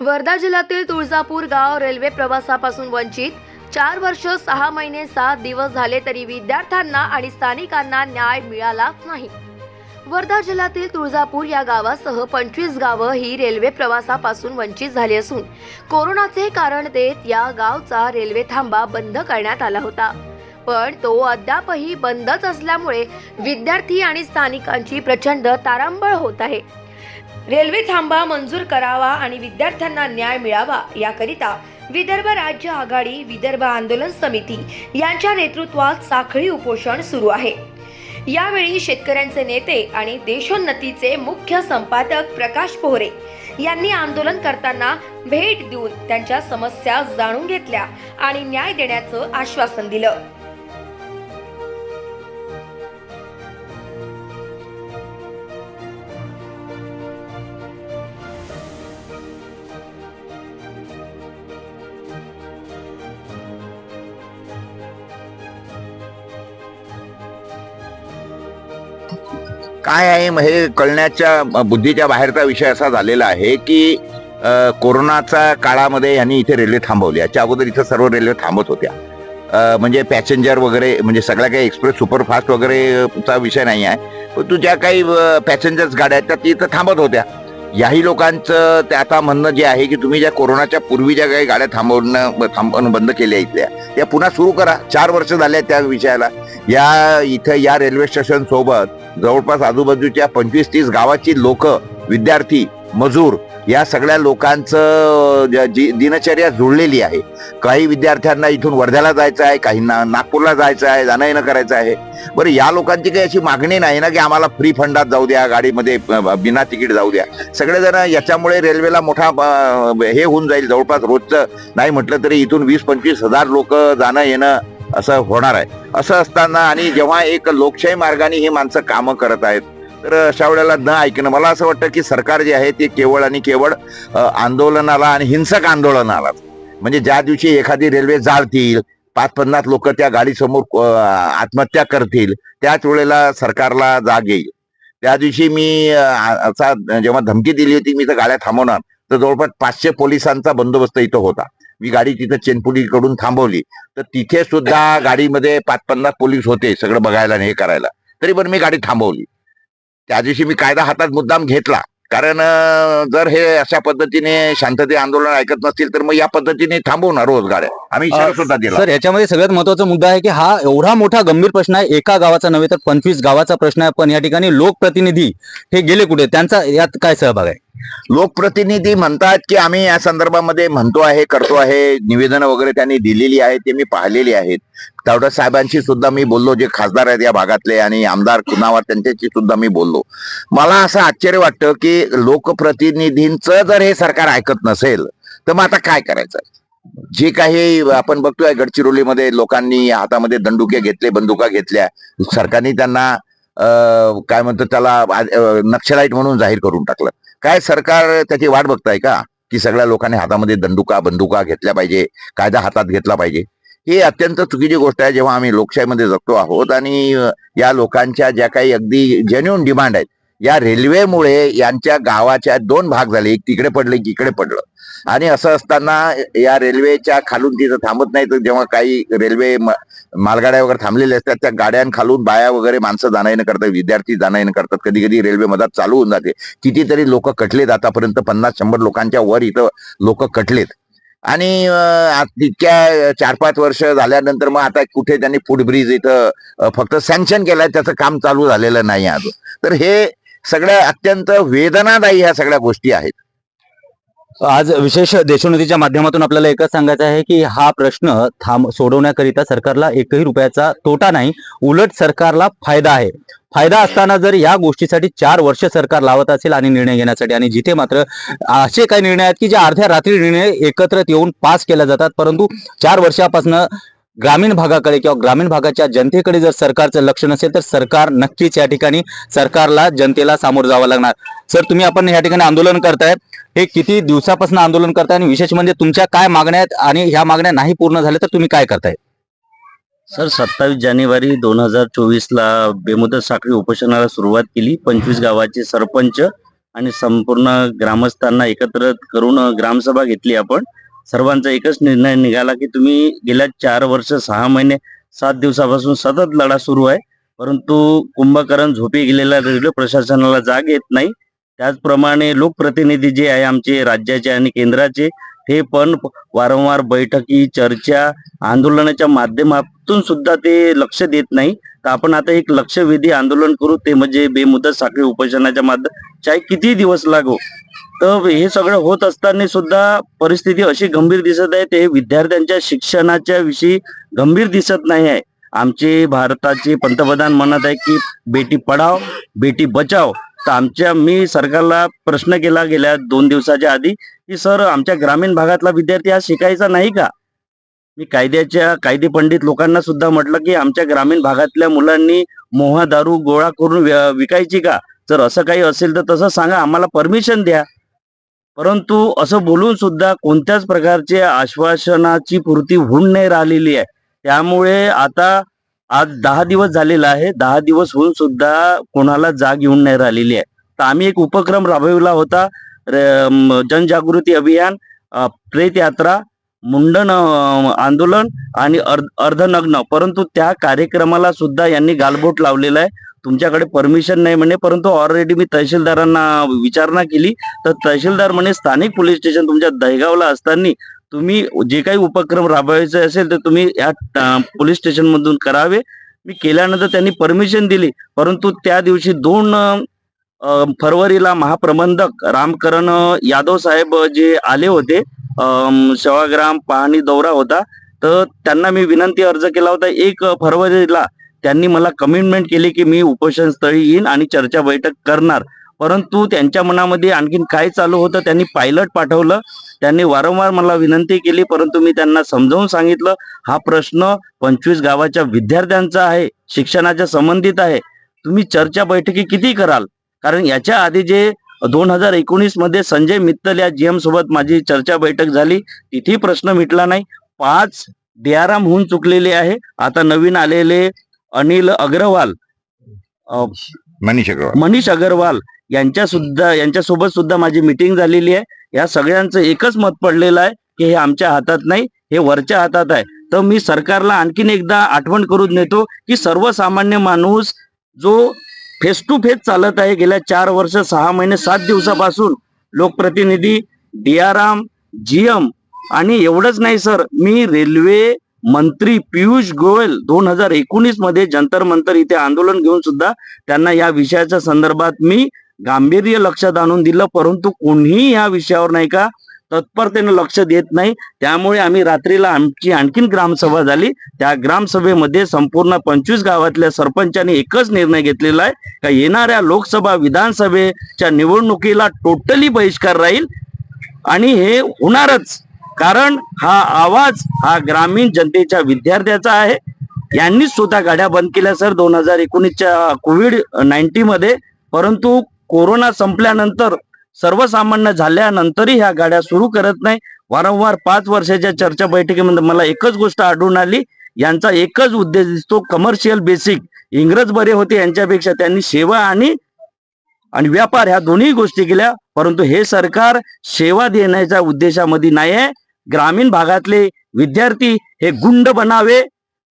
वर्धा जिल्ह्यातील तुळजापूर गाव रेल्वे प्रवासापासून वंचित. चार वर्ष सहा महिने सात दिवस झाले तरी विद्यार्थ्यांना आणि स्थानिकांना न्याय मिळालाच नाही. वर्धा जिल्ह्यातील तुळजापूर या गावासह पंचवीस गावं ही रेल्वे प्रवासापासून वंचित झाली असून कोरोनाचे कारण देत या गावचा रेल्वे थांबा बंद करण्यात आला होता. पण तो अद्यापही बंदच असल्यामुळे विद्यार्थी आणि स्थानिकांची प्रचंड तारांबळ होत आहे. रेल्वे थांबा मंजूर करावा आणि विद्यार्थ्यांना न्याय मिळावा याकरिता विदर्भ राज्य आघाडी विदर्भ आंदोलन समिती यांच्या नेतृत्वात साखळी उपोषण सुरू आहे. यावेळी शेतकऱ्यांचे नेते आणि देशोन्नतीचे मुख्य संपादक प्रकाश पोहरे यांनी आंदोलन करताना भेट देऊन त्यांच्या समस्या जाणून घेतल्या आणि न्याय देण्याचं आश्वासन दिलं. काय आहे? मग हे कळण्याच्या बुद्धीच्या बाहेरचा विषय असा झालेला आहे की कोरोनाचा काळामध्ये यांनी इथे रेल्वे थांबवली. याच्या अगोदर इथं सर्व रेल्वे थांबत होत्या. म्हणजे पॅसेंजर वगैरे म्हणजे सगळ्या काही एक्सप्रेस सुपरफास्ट वगैरे चा विषय नाही आहे. पण ज्या काही पॅसेंजर्स गाड्या आहेत त्या ती इथं थांबत होत्या. याही लोकांचं ते आता म्हणणं जे आहे की तुम्ही ज्या कोरोनाच्या पूर्वी ज्या काही गाड्या थांबवणं ब- थांबवणं बंद केल्या इथल्या त्या पुन्हा सुरू करा. चार वर्ष झाले त्या विषयाला. या इथं या रेल्वे स्टेशन सोबत जवळपास आजूबाजूच्या पंचवीस तीस गावाची लोक विद्यार्थी मजूर या सगळ्या लोकांचं जी दिनचर्या जुळलेली आहे. काही विद्यार्थ्यांना इथून वर्ध्याला जायचं आहे काहींना नागपूरला जायचं आहे जाणं येणं करायचं आहे. बरं या लोकांची काही अशी मागणी नाही ना की आम्हाला फ्री फंडात जाऊ द्या गाडीमध्ये बिना तिकीट जाऊ द्या. सगळेजण याच्यामुळे रेल्वेला मोठा हे होऊन जाईल जवळपास रोजचं नाही म्हटलं तरी इथून वीस पंचवीस हजार लोक जाणं येणं असं होणार आहे. असं असताना आणि जेव्हा एक लोकशाही मार्गाने ही माणसं कामं करत आहेत तर अशा वेळेला न ऐकणं मला असं वाटतं की सरकार जे आहे ते केवळ आणि केवळ आंदोलनाला आणि हिंसक आंदोलनाला म्हणजे ज्या दिवशी एखादी रेल्वे जाळतील पाच पन्नास लोक त्या गाडीसमोर आत्महत्या करतील त्याच वेळेला सरकारला जाग येईल. त्या दिवशी मी असा जेव्हा धमकी दिली होती मी तर गाड्या थांबवणार तर जवळपास पाचशे पोलिसांचा बंदोबस्त इथं होता. मी गाडी तिथं चेनपुलीकडून थांबवली. तर तिथे सुद्धा गाडीमध्ये पाच पन्नास पोलीस होते सगळं बघायला आणि हे करायला. तरी पण मी गाडी थांबवली. त्या दिवशी मी कायदा हातात मुद्दाम घेतला. कारण जर हे अशा पद्धतीने शांतते आंदोलन ऐकत नसतील तर मग या पद्धतीने थांबवणार रोज गाड्या आम्ही सुद्धा दिला. सर याच्यामध्ये सगळ्यात महत्त्वाचा मुद्दा आहे की हा एवढा मोठा गंभीर प्रश्न आहे. एका गावाचा नव्हे तर पंचवीस गावाचा प्रश्न आहे. पण या ठिकाणी लोकप्रतिनिधी हे गेले कुठे? त्यांचा यात काय सहभाग आहे? लोकप्रतिनिधी म्हणतात की आम्ही या संदर्भामध्ये म्हणतो आहे करतो आहे निवेदन वगैरे त्यांनी दिलेली आहेत ते मी पाहिलेली आहेत. तावडा साहेबांशी सुद्धा मी बोललो जे खासदार आहेत या भागातले आणि आमदार कुणावर त्यांच्याशी सुद्धा मी बोललो. मला असं आश्चर्य वाटतं की लोकप्रतिनिधींचं जर हे सरकार ऐकत नसेल तर मग आता काय करायचं? जे काही आपण बघतोय गडचिरोलीमध्ये लोकांनी हातामध्ये दंडुके घेतले बंदुका घेतल्या. सरकारने त्यांना काय म्हणतो त्याला नक्षलाईट म्हणून जाहीर करून टाकलं. काय सरकार त्याची वाट बघताय का? की सगळ्या लोकांनी हातामध्ये दंडुका बंदुका घेतल्या पाहिजे कायदा हातात घेतला पाहिजे. ही अत्यंत चुकीची गोष्ट आहे जेव्हा आम्ही लोकशाहीमध्ये जगतो आहोत आणि या लोकांच्या ज्या काही अगदी जेन्युन डिमांड आहेत या रेल्वेमुळे यांच्या गावाच्या दोन भाग झाले. एक तिकडे पडले एक इकडे पडलं. आणि असं असताना या रेल्वेच्या खालून तिथं थांबत नाही तर जेव्हा काही रेल्वे मालगाड्या वगैरे थांबलेल्या असतात त्या गाड्यांखालून बाया वगैरे माणसं जाणं येणं करतात विद्यार्थी जाणं येणं करतात. कधी कधी रेल्वे मधात चालू होऊन जाते. कितीतरी लोक कटलेत आतापर्यंत पन्नास शंभर लोकांच्या वर इथं लोक कटलेत. आणि तितक्या चार पाच वर्ष झाल्यानंतर मग आता कुठे त्यांनी फूड ब्रिज इथं फक्त सँक्शन केलंय त्याचं काम चालू झालेलं नाही अजून. तर हे सगळ्या अत्यंत वेदनादायी ह्या सगळ्या गोष्टी आहेत. आज विशेष देशोन्नतीच्या माध्यमातून आपल्याला एकच सांगायचं आहे की हा प्रश्न थांब सोडवण्याकरिता सरकारला एकही रुपयाचा तोटा नाही उलट सरकारला फायदा आहे. फायदा असताना जर या गोष्टीसाठी चार वर्ष सरकार लावत असेल आणि निर्णय घेण्यासाठी आणि जिथे मात्र असे काही निर्णय आहेत की जे अर्ध्या रात्री निर्णय एकत्र येऊन पास केल्या जातात परंतु चार वर्षापासून ग्रामीण भागाकडे किंवा ग्रामीण भागाच्या जनतेकडे जर सरकारचं लक्ष नसेल तर सरकार नक्कीच या ठिकाणी सरकारला जनतेला सामोरं जावं लागणार. सर तुम्ही आपण या ठिकाणी आंदोलन करताय हे किती दिवसापासून आंदोलन करताय आणि विशेष म्हणजे तुमच्या काय मागण्या आहेत आणि ह्या मागण्या नाही पूर्ण झाल्या तर तुम्ही काय करताय? सर सत्तावीस जानेवारी दोन हजार चोवीसला बेमुदत साखळी उपोषणाला सुरुवात केली. पंचवीस गावाचे सरपंच आणि संपूर्ण ग्रामस्थांना एकत्र करून ग्रामसभा घेतली आपण. सर्वांचा एकच निर्णय निघाला की तुम्ही गेल्या चार वर्ष सहा महिने सात दिवसापासून सतत लढा सुरू आहे. परंतु कुंभकर्ण झोपी गेलेल्या रेल्वे प्रशासनाला जाग येत नाही. त्याचप्रमाणे लोकप्रतिनिधी जे आहे आमचे राज्याचे आणि केंद्राचे हे पण वारंवार बैठकी चर्चा आंदोलनाच्या माध्यमातून सुद्धा ते लक्ष देत नाही. तर आपण आता एक लक्षवेधी आंदोलन करू. ते म्हणजे बेमुदत साखळी उपोषणाच्या माध्यम चाहे किती दिवस लागो. तर हे सगळं होत असताना सुद्धा परिस्थिती अशी गंभीर दिसत आहे. ते विद्यार्थ्यांच्या शिक्षणाच्या विषयी गंभीर दिसत नाही आहे. आमचे भारताचे पंतप्रधान म्हणत आहे की बेटी पढाव बेटी बचाव तर आमच्या मी सरकारला प्रश्न केला गेल्या दोन दिवसाच्या आधी की सर आमच्या ग्रामीण भागातला विद्यार्थी हा शिकायचा नाही का? मी कायद्याच्या कायदे पंडित लोकांना सुद्धा म्हटलं की आमच्या ग्रामीण भागातल्या मुलांनी मोहा दारू गोळा करून विकायची का? जर असं काही असेल तर तसं सांगा आम्हाला परमिशन द्या. परंतु असं बोलून सुद्धा कोणत्याच प्रकारचे आश्वासनाची पूर्ती होऊन नाही राहिलेली आहे. त्यामुळे आता आज दहा दिवस झालेला आहे. दहा दिवस होऊन सुद्धा कोणाला जाग येऊन नाही राहिलेली आहे. तर आम्ही एक उपक्रम राबविला होता जनजागृती अभियान प्रेत यात्रा मुंडन आंदोलन आणि अर्ध अर्धनग्न. परंतु त्या कार्यक्रमाला सुद्धा यांनी गालबोट लावलेला आहे. तुमच्याकडे परमिशन नाही म्हणे परंतु ऑलरेडी मी तहसीलदारांना विचारणा केली. तर तहसीलदार म्हणे स्थानिक पोलीस स्टेशन तुमच्या दहगावला असताना तुम्ही जे काही उपक्रम राबवायचे असेल तर तुम्ही या पोलीस स्टेशनमधून करावे. मी केल्यानंतर त्यांनी परमिशन दिली. परंतु त्या दिवशी दोन फरवरीला महाप्रबंधक रामकरण यादव साहेब जे आले होते सेवाग्राम पाहणी दौरा होता. तर त्यांना मी विनंती अर्ज केला होता. एक फरवरीला त्यांनी मला कमिटमेंट केली की मी उपोषण स्थळी येईन आणि चर्चा बैठक करणार. परंतु त्यांच्या मनामध्ये आणखीन काय चालू होतं त्यांनी पायलट पाठवलं. त्यांनी वारंवार मला विनंती केली परंतु मी त्यांना समजावून सांगितलं हा प्रश्न पंचवीस गावाच्या विद्यार्थ्यांचा आहे शिक्षणाच्या संबंधित आहे. तुम्ही चर्चा बैठकी किती कराल? कारण याच्या आधी जे दोन हजार एकोणीसमध्ये संजय मित्तल या जीएम सोबत माझी चर्चा बैठक झाली. तिथेही प्रश्न मिटला नाही. पाच डिआरएम होऊन चुकलेले आहे. आता नवीन आलेले अनिल अग्रवाल मनीष अग्रवाल. मनीष अग्रवाल यांच्या सुद्धा यांच्यासोबत सुद्धा माझी मिटिंग झालेली आहे. या सगळ्यांचं एकच मत पडलेलं आहे की हे आमच्या हातात नाही हे वरच्या हातात आहे. तर मी सरकारला आणखीन एकदा आठवण करून देतो की सर्वसामान्य माणूस जो फेस टू फेस चालत आहे. गेल्या चार वर्ष सहा महिने सात दिवसापासून लोकप्रतिनिधी डीआरएम जीएम आणि एवढंच नाही सर मी रेल्वे मंत्री पियुष गोयल दोन हजार एकोणीसमध्ये जंतर मंतर इथे आंदोलन घेऊन सुद्धा त्यांना या विषयाच्या संदर्भात मी गांभीर्य लक्षात आणून दिलं. परंतु कोणीही या विषयावर नाही का तत्परतेने लक्ष देत नाही. त्यामुळे आम्ही रात्रीला आमची आणखीन ग्रामसभा झाली. त्या ग्रामसभेमध्ये संपूर्ण पंचवीस गावातल्या सरपंचांनी एकच निर्णय घेतलेला आहे का येणाऱ्या लोकसभा विधानसभेच्या निवडणुकीला टोटली बहिष्कार राहील. आणि हे होणारच. कारण हा आवाज हा ग्रामीण जनतेच्या विद्यार्थ्याचा आहे. यांनीच स्वतः गाड्या बंद केल्या सर दोन हजार एकोणीसच्या कोविड नाईन्टीन मध्ये परंतु कोरोना संपल्यानंतर सर्वसामान्य झाल्यानंतरही ह्या गाड्या सुरू करत नाही. वारंवार पाच वर्षाच्या चर्चा बैठकीमध्ये मला एकच गोष्ट आढळून आली. यांचा एकच उद्देश दिसतो कमर्शियल बेसिक इंग्रज बरे होते यांच्यापेक्षा त्यांनी सेवा आणि आणि व्यापार ह्या दोन्ही गोष्टी केल्या. परंतु हे सरकार सेवा देण्याच्या उद्देशामध्ये नाही आहे ग्रामीण भागातले विद्यार्थी हे गुंड बनावे.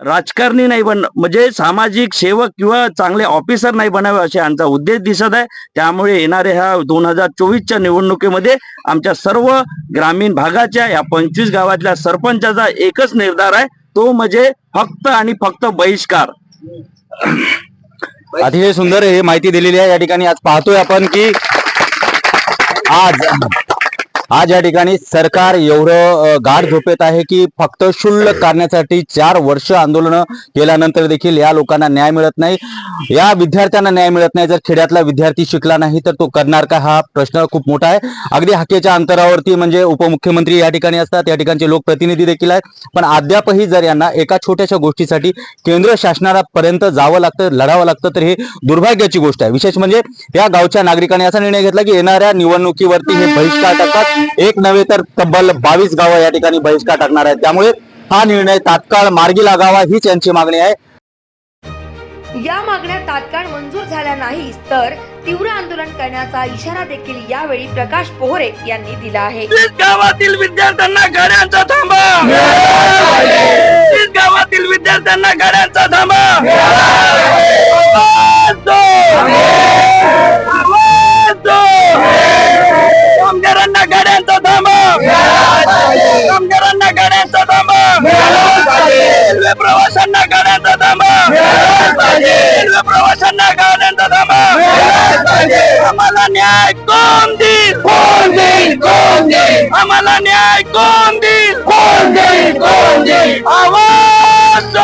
राजकारणी नाही बन म्हणजे सामाजिक सेवक किंवा चांगले ऑफिसर नाही बनावे असे आमचा उद्देश दिसत आहे. त्यामुळे येणाऱ्या ह्या दोन हजार चोवीसच्या निवडणुकीमध्ये आमच्या सर्व ग्रामीण भागाच्या या पंचवीस गावातल्या सरपंचाचा एकच निर्धार आहे. तो म्हणजे फक्त आणि फक्त बहिष्कार. अतिशय सुंदर हे माहिती दिलेली आहे. या ठिकाणी आज पाहतोय आपण की आज आज या ठिकाणी सरकार एवढं गाढ झोपेत आहे की फक्त शुल्लक काढण्यासाठी चार वर्ष आंदोलन केल्यानंतर देखील या लोकांना न्याय मिळत नाही. या विद्यार्थ्यांना न्याय मिळत नाही. जर खेड्यातला विद्यार्थी शिकला नाही तर तो करणार का? हा प्रश्न खूप मोठा आहे. अगदी हाकेच्या अंतरावरती म्हणजे उपमुख्यमंत्री या ठिकाणी असतात. या ठिकाणचे लोकप्रतिनिधी देखील आहेत. पण अद्यापही जर यांना एका छोट्याशा गोष्टीसाठी केंद्र शासनापर्यंत जावं लागतं लढावं लागतं तर हे दुर्भाग्याची गोष्ट आहे. विशेष म्हणजे या गावच्या नागरिकांनी असा निर्णय घेतला की येणाऱ्या निवडणुकीवरती हे बहिष्कार टाकतात. एक नव्हे तर तब्बल बावीस गावं या ठिकाणी बहिष्कार टाकणार आहेत. त्यामुळे हा निर्णय तात्काळ मार्गी लागावा हीच यांची मागणी आहे. या मागण्या तात्काळ मंजूर झाल्या नाहीत तर तीव्र आंदोलन करण्याचा इशारा देखील यावेळी प्रकाश पोहरे यांनी दिला आहे. गावातील विद्यार्थ्यांना गाड्यांचा थांबा! गावातील विद्यार्थ्यांना गाड्यांचा थांबा! कामगारांना गाड्यांचा थांबा रेल्वे प्रवाशांना गाड्यांचा थांबा रेल्वे प्रवाशांना गाड्यांचा थांबा आम्हाला न्याय कोण देईल? कोण देईल? कोण देईल? आम्हाला न्याय कोण देईल? कोण देईल? कोण देईल? आवाज!